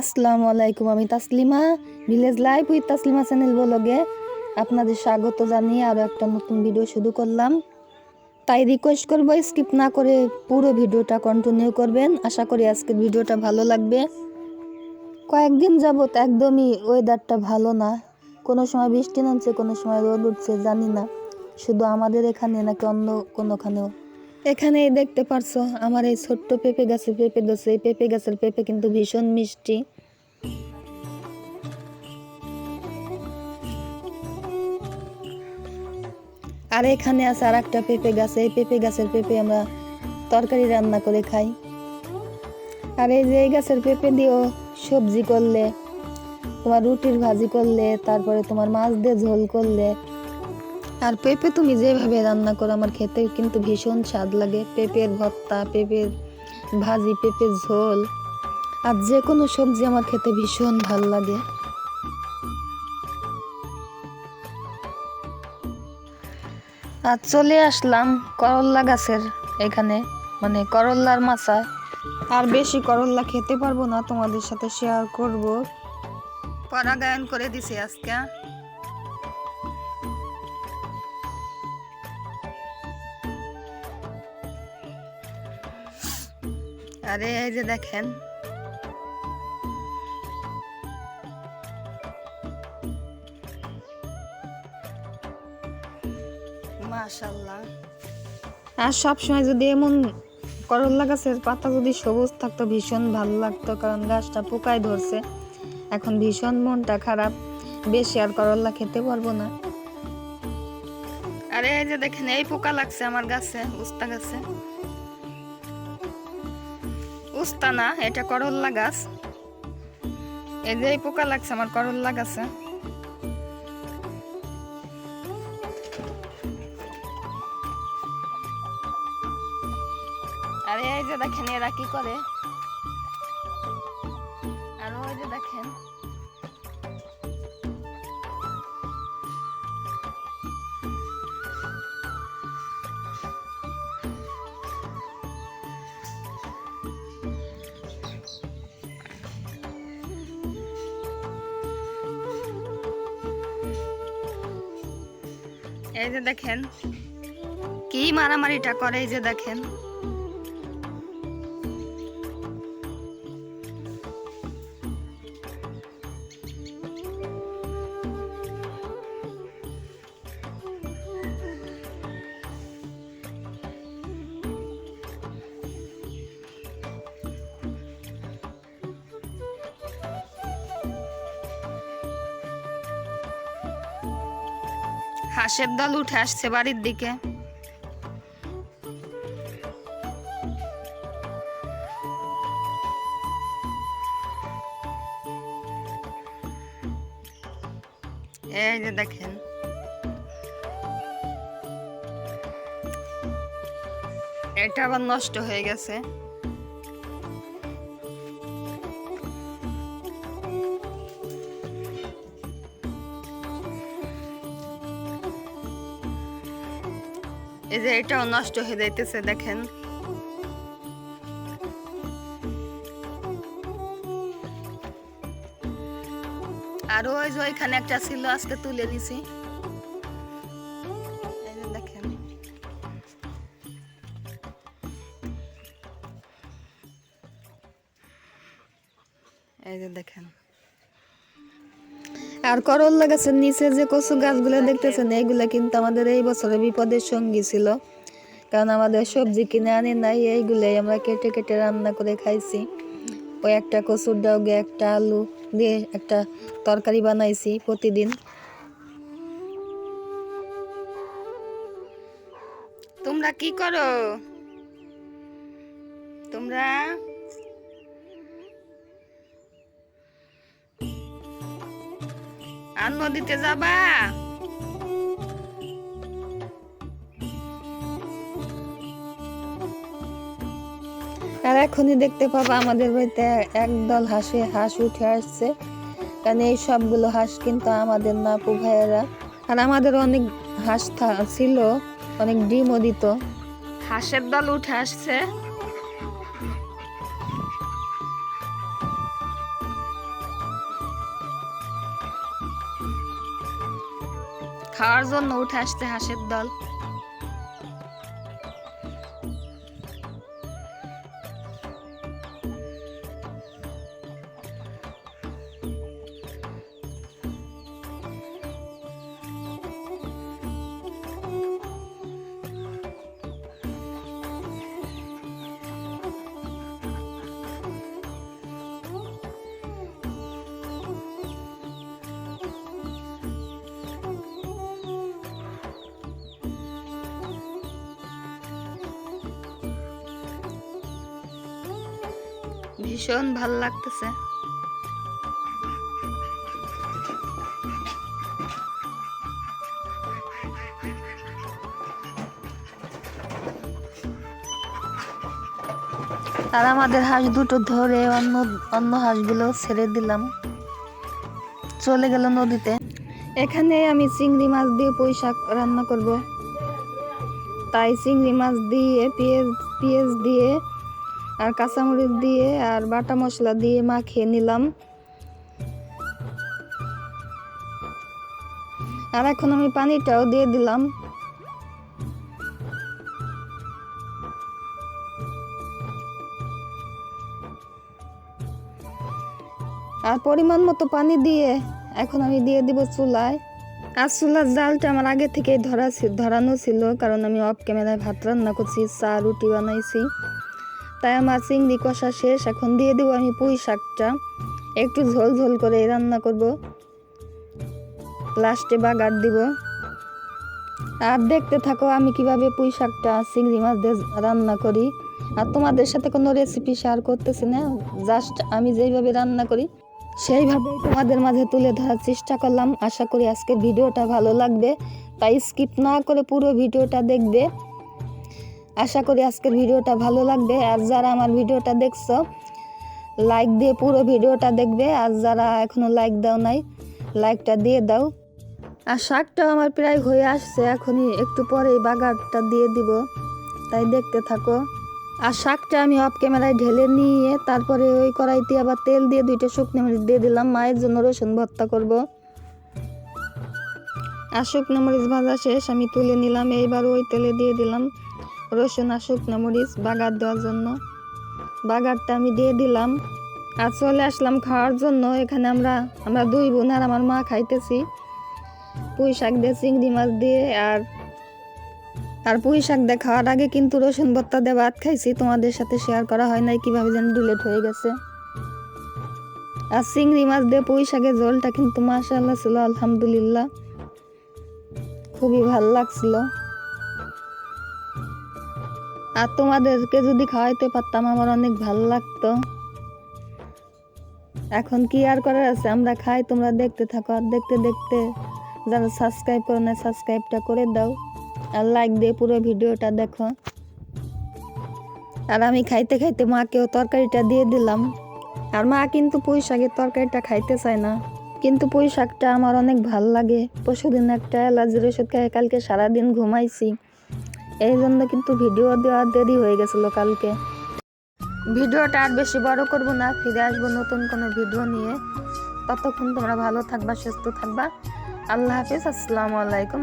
আসসালামু আলাইকুম, আমি Taslima village life with Taslima channel ব্লগে আপনাদের স্বাগত জানিয়ে আরও একটা নতুন ভিডিও শুরু করলাম। তাই রিকোয়েস্ট করব স্কিপ না করে পুরো ভিডিওটা কন্টিনিউ করবেন। আশা করি আজকের ভিডিওটা ভালো লাগবে। কয়েকদিন যাবত একদমই ওয়েদারটা ভালো না। কোনো সময় বৃষ্টি নামছে, কোনো সময় রোদ উঠছে, জানি না। শুধু আমাদের এখানে নাকি অন্য কোনোখানেও এখানেই দেখতে পারছ, আমার এই ছোট্ট পেঁপে গাছে পেঁপে ধরছে। এই পেঁপে গাছের পেঁপে কিন্তু ভীষণ মিষ্টি। আর এখানে আছে আর একটা পেঁপে গাছ। এই পেঁপে গাছের পেঁপে আমরা তরকারি রান্না করে খাই। আর এই যে এই গাছের পেঁপে দিয়েও সবজি করলে, তোমার রুটির ভাজি করলে, তারপরে তোমার মাছ দিয়ে ঝোল করলে আর পেঁপে তুমি যেভাবে রান্না করো, আমার খেতে কিন্তু ভীষণ স্বাদ লাগে। পেঁপের ভর্তা, পেঁপের ভাজি, পেঁপের ঝোল আর যে কোনো সবজি আমার খেতে ভীষণ ভালো লাগে। আর চলে আসলাম করল্লা গাছের এখানে মানে করল্লার মাচায় আর বেশি করল্লা খেতে পারব না, তোমাদের সাথে শেয়ার করব। পরাগায়ন করে দিছি আজকে। আরে এই যে দেখেন। মাশাল্লাহ আর সবসময় যদি এমন করল্লা গাছের পাতা যদি সবুজ থাকতো ভীষণ ভালো লাগতো কারণ গাছটা পোকায় ধরছে। এখন ভীষণ মনটা খারাপ বেশি আর করল্লা খেতে পারব না। আরে এই যে দেখেন এই পোকা লাগছে আমার গাছে উস্তা গাছে। উস্তা না, এটা করল্লা গাছ। এই যে পোকা লাগছে, আমার করল্লা গাছে। আরে এই যে দেখেন, এরা কি করে? আর ওই যে দেখেন এই যে দেখেন কি মারামারিটা করে এই যে দেখেন। হাঁসের দল উঠে আসছে বাড়ির দিকে। এই যে দেখেন। এটা আবার নষ্ট হয়ে গেছে। এই যে এটাও নষ্ট হয়ে যাইতেছে, দেখেন। আর ওই যে ওইখানে একটা ছিল, আজকে তুলে নিছি। দেখেন। এই যে দেখেন। আর করল্লা গাছের নিচে যে কচু গাছগুলো দেখতেছেন, এইগুলা কিন্তু আমাদের এই বছরে বিপদের সঙ্গী ছিল। কারণ আমাদের সবজি কিনে আনি নাই, এইগুলাই আমরা কেটে কেটে রান্না করে খাইছি। ওই একটা কচুর ডাউগে, একটা আলু দিয়ে একটা তরকারি বানাইছি প্রতিদিন। তোমরা কি করো? তোমরা আর নদীতে যাবা? আর এখনই দেখতে পাবা আমাদের বাড়িতে একদল হাঁসে হাঁস উঠে আসছে। কারণ এই সবগুলো হাঁস কিন্তু আমাদের না ভাইয়েরা। আর আমাদের অনেক হাঁস ছিল অনেক ডিমও দিত। হাঁসের দল উঠে আসছে। খাওয়ার জন্য উঠে আসছে হাঁসের দল। ভীষণ ভালো লাগতেছে। আর আমাদের হাঁস দুটো ধরে অন্য অন্য হাঁসগুলো ছেড়ে দিলাম। চলে গেল নদীতে। এখানে আমি চিংড়ি মাছ দিয়ে পুঁই শাক রান্না করব। তাই চিংড়ি মাছ দিয়ে, পেঁয়াজ পেঁয়াজ দিয়ে আর কাঁচামরিচ দিয়ে আর বাটা মশলা দিয়ে মাখিয়ে নিলাম। আর এখন আমি পানিটাও দিয়ে দিলাম। আর পরিমাণ মতো পানি দিয়ে এখন আমি দিয়ে দিব চুলায়। আর চুলার জালটা আমার আগে থেকেই ধরা ধরানো ছিল, কারণ আমি অফ ক্যামেরায় ভাত রান্না করছি, চা, রুটি বানাইছি। তাই আমার চিংড়ি কষা শেষ, এখন দিয়ে দেবো আমি পুঁই শাকটা। একটু ঝোল ঝোল করে রান্না করব। লাস্টে বাগার দিব। আর দেখতে থাকো আমি কীভাবে পুঁই শাকটা চিংড়ি মাছ রান্না করি। আর তোমাদের সাথে কোনো রেসিপি শেয়ার করতেছি না জাস্ট আমি যেইভাবে রান্না করি সেইভাবে তোমাদের মাঝে তুলে ধরার চেষ্টা করলাম। আশা করি আজকের ভিডিওটা ভালো লাগবে। তাই স্কিপ না করে পুরো ভিডিওটা দেখবে। আশা করি আজকের ভিডিওটা ভালো লাগবে। আর যারা আমার ভিডিওটা দেখছ লাইক দিয়ে পুরো ভিডিওটা দেখবে। আর যারা এখনও লাইক দাও নাই লাইকটা দিয়ে দাও। আর শাকটা আমার প্রায় হয়ে আসছে, এখনই একটু পরেই বাগারটা দিয়ে দিব। তাই দেখতে থাকো। আর শাকটা আমি অফ ক্যামেরায় ঢেলে নিয়ে তারপরে ওই কড়াইতে আবার তেল দিয়ে দুইটা শুকনো মরিচ দিয়ে দিলাম। মায়ের জন্য রসুন ভর্তা করব। আর শুকনো মরিচ ভাজা শেষ, আমি তুলে নিলাম। এইবার ওই তেলে দিয়ে দিলাম। রসুন আর শুকনো মরিচ বাগার দেওয়ার জন্য। বাগারটা আমি দিয়ে দিলাম। আর চলে আসলাম খাওয়ার জন্য। এখানে আমরা আমরা দুই বোন আর আমার মা খাইতেছি। পুঁই শাক দিয়ে, চিংড়ি মাছ দিয়ে আর আর পুঁই শাক দিয়ে খাওয়ার আগে কিন্তু রসুন ভর্তা দিয়ে ভাত খাইছি। তোমাদের সাথে শেয়ার করা হয় নাই কীভাবে যেন ডিলেট হয়ে গেছে। আর চিংড়ি মাছ দিয়ে পুঁই শাকের ঝোলটা কিন্তু মাশাল্লাহ ছিল, আলহামদুলিল্লাহ। খুবই ভালো লাগছিল। আর তোমাদেরকে যদি খাওয়াইতে পারতাম, আমার অনেক ভালো লাগতো। এখন কি আর করার আছে? আমরা খাই, তোমরা দেখতে থাকো। আর দেখতে দেখতে যারা সাবস্ক্রাইব করো না সাবস্ক্রাইবটা করে দাও। আর লাইক দিয়ে পুরো ভিডিওটা দেখো। আর আমি খাইতে খাইতে মাকেও তরকারিটা দিয়ে দিলাম। আর মা কিন্তু পুঁই শাকের তরকারিটা খাইতে চায় না। কিন্তু পুঁই শাকটা আমার অনেক ভালো লাগে। পরশুদিন একটা অ্যালার্জির ওষুধ খেয়ে কালকে সারাদিন ঘুমাইছি। এই জন্য কিন্তু ভিডিও দেওয়া দেরি হয়ে গেছিল কালকে। ভিডিওটা আর বেশি বড় করব না, ফিরে আসব নতুন কোনো ভিডিও নিয়ে। ততক্ষণ তোমরা ভালো থাকবা, সুস্থ থাকবা। আল্লাহ হাফিজ, আসসালামু আলাইকুম।